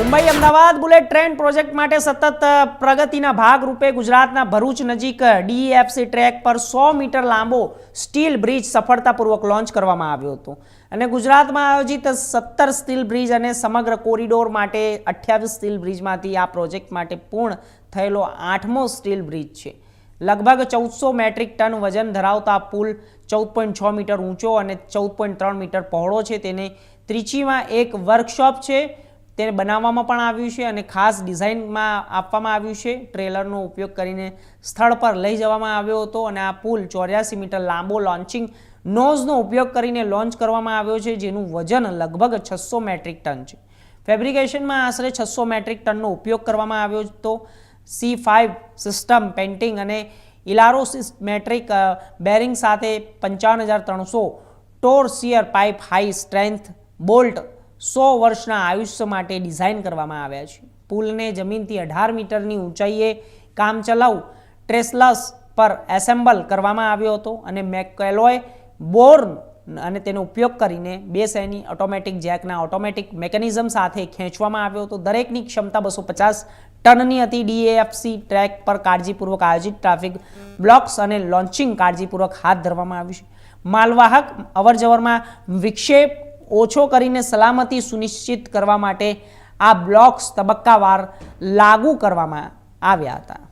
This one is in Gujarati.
Mumbai Ahmedabad bullet train project માટે સતત પ્રગતિના ભાગરૂપે ગુજરાતના ભરૂચ નજીક ડીએફસી ટ્રેક પર સો મીટર લાંબો સ્ટીલ બ્રિજ સફળતાપૂર્વક લોન્ચ કરવામાં આવ્યો હતો. અને ગુજરાતમાં આયોજિત સત્તર સ્ટીલ બ્રિજ અને સમગ્ર કોરિડોર માટે અઠ્યાવીસ સ્ટીલ બ્રિજમાંથી આ પ્રોજેક્ટ માટે પૂર્ણ થયેલો આઠમો સ્ટીલ બ્રિજ છે. લગભગ ચૌદસો મેટ્રિક ટન વજન ધરાવતા પુલ ચૌદ પોઈન્ટ છ મીટર ઊંચો અને ચૌદ પોઈન્ટ ત્રણ મીટર પહોળો છે. તેને ત્રિચીમાં એક વર્કશોપ છે. તેને બનાવવામાં પણ આવ્યું છે અને ખાસ ડિઝાઇનમાં આપવામાં આવ્યું છે. ટ્રેલરનો ઉપયોગ કરીને સ્થળ પર લઈ જવામાં આવ્યો હતો અને આ પુલ ચોર્યાસી મીટર લાંબો લોન્ચિંગ નોઝનો ઉપયોગ કરીને લોન્ચ કરવામાં આવ્યો છે, જેનું વજન લગભગ છસો મેટ્રિક ટન છે. ફેબ્રિકેશનમાં આશરે છસો મેટ્રિક ટનનો ઉપયોગ કરવામાં આવ્યો હતો. સી ફાઇવ સિસ્ટમ પેન્ટિંગ અને ઇલારોસિસ મેટ્રિક બેરિંગ સાથે પંચાવન હજાર ત્રણસો tor shear pipe high strength bolt સો વર્ષના આયુષ્ય માટે ડિઝાઇન કરવામાં આવ્યા છે. પુલને જમીનથી અઢાર મીટરની ઊંચાઈએ કામચલાઉ ટ્રેસલસ પર એસેમ્બલ કરવામાં આવ્યો હતો અને મેકેલોય બોર્ન અને તેનો ઉપયોગ કરીને બે સૈની ઓટોમેટિક જેકના ઓટોમેટિક મેકેનિઝમ સાથે ખેંચવામાં આવ્યો હતો. દરેકની ક્ષમતા બસો પચાસ ટનની હતી. ડીએએફસી ટ્રેક પર કાળજીપૂર્વક આયોજિત ટ્રાફિક બ્લોક્સ અને લોન્ચિંગ કાળજીપૂર્વક હાથ ધરવામાં આવ્યું છે. માલવાહક અવરજવરમાં વિક્ષેપ ઓછો કરીને સલામતી સુનિશ્ચિત કરવા માટે આ બ્લોક્સ તબક્કાવાર લાગુ કરવામાં આવ્યા હતા.